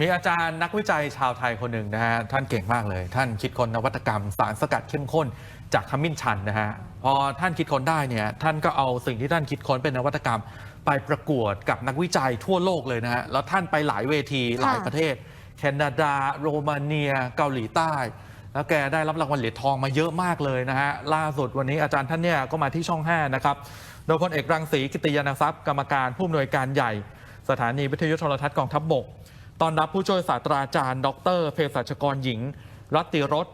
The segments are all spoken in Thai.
มีอาจารย์นักวิจัยชาวไทยคนหนึ่งนะฮะท่านเก่งมากเลย ท่านคิดค้นนวัตกรรม สารสกัดเข้มข้นจากขมิ้นชันนะฮะพอท่านคิดค้นได้เนี่ยท่านก็เอาสิ่งที่ท่านคิดค้นเป็นนวัตกรรม ไปประกวดกับนักวิจัยทั่วโลกเลยนะฮะแล้วท่านไปหลายเวทีหลายประเทศ แคนาดา โรมาเนีย เกาหลีใต้ แล้วแกได้รับรางวัลเหรียญทองมาเยอะมากเลยนะฮะล่าสุดวันนี้อาจารย์ท่านเนี่ยก็มาที่ช่อง 5 นะครับโดยพลเอกรังสีกิติยานทรัพย์กรรมการผู้อำนวยการใหญ่ สถานีวิทยุโทรทัศน์กองทัพบบก ตอนรับผู้ช่วยศาสตราจารย์ ดรเภสัชกรหญิง รัตติรส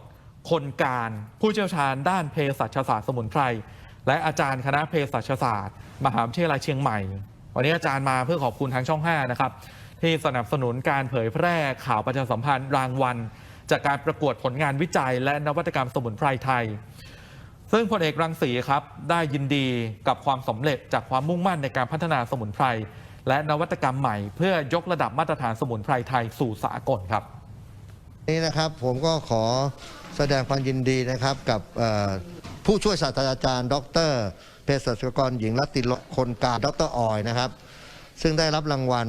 คนการ ผู้เชี่ยวชาญด้านเภสัชศาสตร์สมุนไพร และอาจารย์คณะเภสัชศาสตร์ มหาวิทยาลัยเชียงใหม่ วันนี้อาจารย์มาเพื่อขอบคุณทางช่อง 5 นะครับ ที่สนับสนุนการเผยแพร่ข่าวประชาสัมพันธ์รางวัล จากการประกวดผลงานวิจัย และนวัตกรรมสมุนไพรไทย ซึ่งพลเอกรังสีครับได้ยินดีกับความสำเร็จจากความมุ่งมั่นในการพัฒนาสมุนไพร และนวัตกรรมใหม่เพื่อยกระดับมาตรฐานสมุนไพรไทยสู่สากลครับ นี่นะครับผมก็ขอแสดงความยินดีนะครับกับเอ่อผู้ช่วยศาสตราจารย์ ดรเภสัชกรหญิงรัตติรสคนการดรออยนะครับ ซึ่งได้รับรางวัล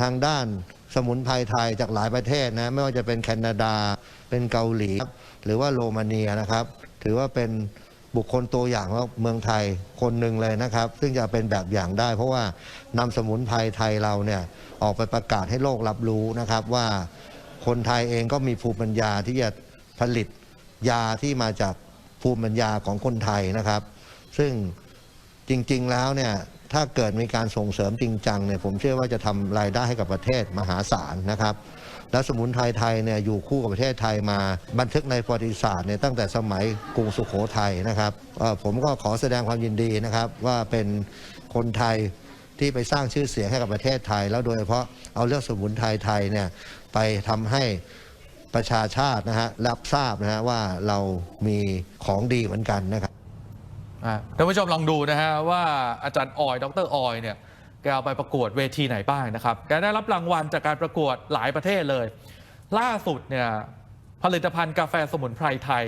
ทางด้านสมุนไพรไทยจากหลายประเทศนะไม่ว่าจะเป็นแคนาดาเป็นเกาหลีหรือว่าโรมาเนียนะครับ ถือว่าเป็น บุคคลตัวอย่างว่าเมืองไทยคนหนึ่งเลยนะครับ ซึ่งจะเป็นแบบอย่างได้ เพราะว่านำสมุนไพรไทยเราเนี่ยออกไปประกาศให้โลกรับรู้นะครับว่าคนไทยเองก็มีภูมิปัญญาที่จะผลิตยาที่มาจากภูมิปัญญาของคนไทยนะครับ ซึ่งจริง ๆแล้วเนี่ย ถ้าเกิดมีการส่งเสริมจริงจังเนี่ยผมเชื่อว่าจะทำรายได้ให้กับประเทศมหาศาลนะครับแล้วสมุนไพรไทยเนี่ยอยู่คู่กับประเทศไทยมา บันทึกในประวัติศาสตร์เนี่ยตั้งแต่สมัยกรุงสุขโขทัยนะครับผมก็ขอแสดงความยินดีนะครับ ว่าเป็นคนไทยที่ไปสร้างชื่อเสียงให้กับประเทศไทย แล้วโดยเฉพาะเอาเรื่องสมุนไพรไทยเนี่ยไปทำให้ประชาชาตินะฮะรับทราบนะฮะว่าเรามีของดีเหมือนกันนะครับ ท่านผู้ชมลองดูนะฮะว่าอาจารย์ออยดรออยเนี่ยแกเอาไปประกวดเวทีไหนบ้างนะครับแกได้รับรางวัลจากการประกวดหลายประเทศเลย ล่าสุดเนี่ยผลิตภัณฑ์กาแฟสมุนไพรไทย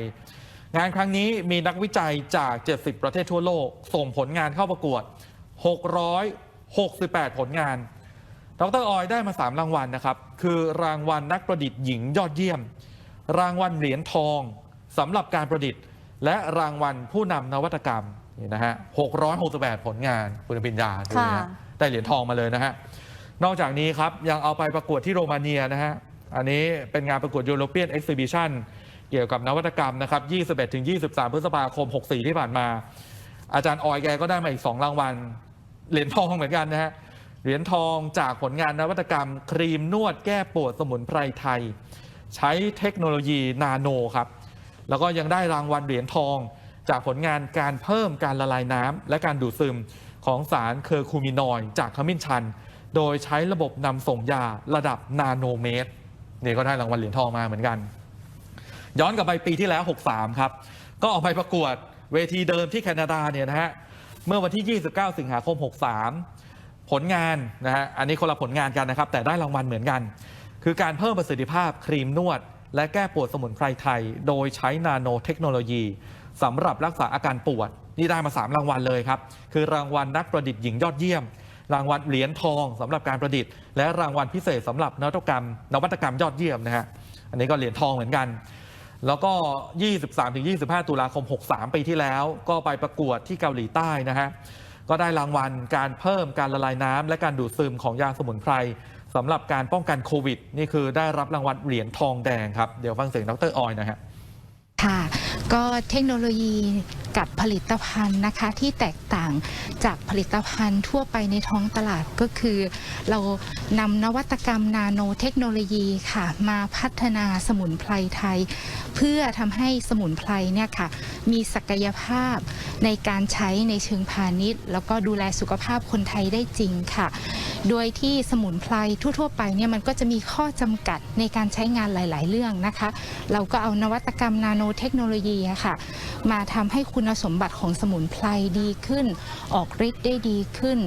งานครั้งนี้มีนักวิจัยจาก 70 ประเทศทั่วโลก ส่งผลงานเข้าประกวด 668 ผลงาน ดรออยได้มา 3 รางวัลนะครับ คือรางวัลนักประดิษฐ์หญิงยอดเยี่ยม รางวัลเหรียญทองสำหรับการประดิษฐ์ และรางวัลผู้นำนวัตกรรมนี่นะฮะ668 ผลงานคุณปิญญาดูนะฮะค่ะได้เหรียญทองมาเลยนะฮะ นอกจากนี้ครับ ยังเอาไปประกวดที่โรมาเนียนะฮะ อันนี้เป็นงานประกวด European Exhibition เกี่ยวกับนวัตกรรมนะครับ 21-23 พฤษภาคม 64 ที่ผ่านมา อาจารย์ออยแกก็ได้มาอีก 2 รางวัล เหรียญทองเหมือนกันนะฮะ เหรียญทองจากผลงานนวัตกรรม ครีมนวดแก้ปวดสมุนไพรไทย ใช้เทคโนโลยีนาโนครับ แล้วก็ยังได้รางวัลเหรียญทอง จากผลงานการเพิ่มการละลายน้ำและการดูดซึมของสารเคอร์คูมินอยจากขมิ้นชัน โดยใช้ระบบนำส่งยาระดับนาโนเมตรนี่ก็ได้รางวัลเหรียญทองมาเหมือนกัน ย้อนกลับไปปีที่แล้ว 63 ครับ ก็ออกไปประกวดเวทีเดิมที่แคนาดาเนี่ยนะฮะเมื่อวันที่ 29 สิงหาคม 63 ผลงานนะฮะอันนี้คนละผลงานกันนะครับ แต่ได้รางวัลเหมือนกัน คือการเพิ่มประสิทธิภาพครีมนวด และแก้ปวดสมุนไพรไทย โดยใช้นาโนเทคโนโลยีสำหรับรักษาอาการปวด นี่ได้มา 3 รางวัลเลยครับ คือรางวัลนักประดิษฐ์หญิงยอดเยี่ยม รางวัลเหรียญทองสำหรับการประดิษฐ์ และรางวัลพิเศษสำหรับนวัตกรรม นวัตกรรมยอดเยี่ยมนะฮะอันนี้ก็เหรียญทองเหมือนกัน แล้วก็ 23-25 ตุลาคม 63 ปีที่แล้ว ก็ไปประกวดที่เกาหลีใต้นะฮะก็ได้รางวัลการเพิ่มการละลายน้ำและการดูดซึมของยาสมุนไพร สำหรับการป้องกันโควิด นี่คือได้รับรางวัลเหรียญทองแดงครับ เดี๋ยวฟังเสียงดรออยนะครับค่ะก็เทคโนโลยีกับผลิตภัณฑ์นะคะที่แตกต่างจากผลิตภัณฑ์ทั่วไปในท้องตลาดก็คือ เรานำนวัตกรรมนาโนเทคโนโลยีค่ะ มาพัฒนาสมุนไพรไทย เพื่อทำให้สมุนไพรเนี่ยค่ะมีศักยภาพในการใช้ในเชิงพาณิชย์ แล้วก็ดูแลสุขภาพคนไทยได้จริงค่ะ โดยที่สมุนไพรทั่ว ๆ ไปเนี่ยมันก็จะมีข้อจำกัดในการใช้งานหลาย ๆ เรื่องนะคะ เราก็เอานวัตกรรมนาโนเทคโนโลยีค่ะ มาทำให้คุณสมบัติของสมุนไพรดีขึ้น ออกฤทธิ์ได้ดีขึ้น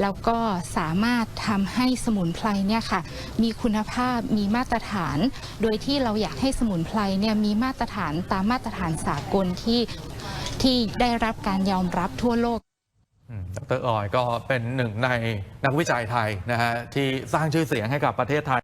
แล้วก็สามารถทำให้สมุนไพรเนี่ยค่ะมีคุณภาพมีมาตรฐาน โดยที่เราอยากให้สมุนไพรเนี่ยมีมาตรฐานตามมาตรฐานสากลที่ที่ได้รับการยอมรับทั่วโลกดรออยก็เป็นหนึ่งในนักวิจัยไทยนะฮะที่สร้างชื่อเสียงให้กับประเทศไทย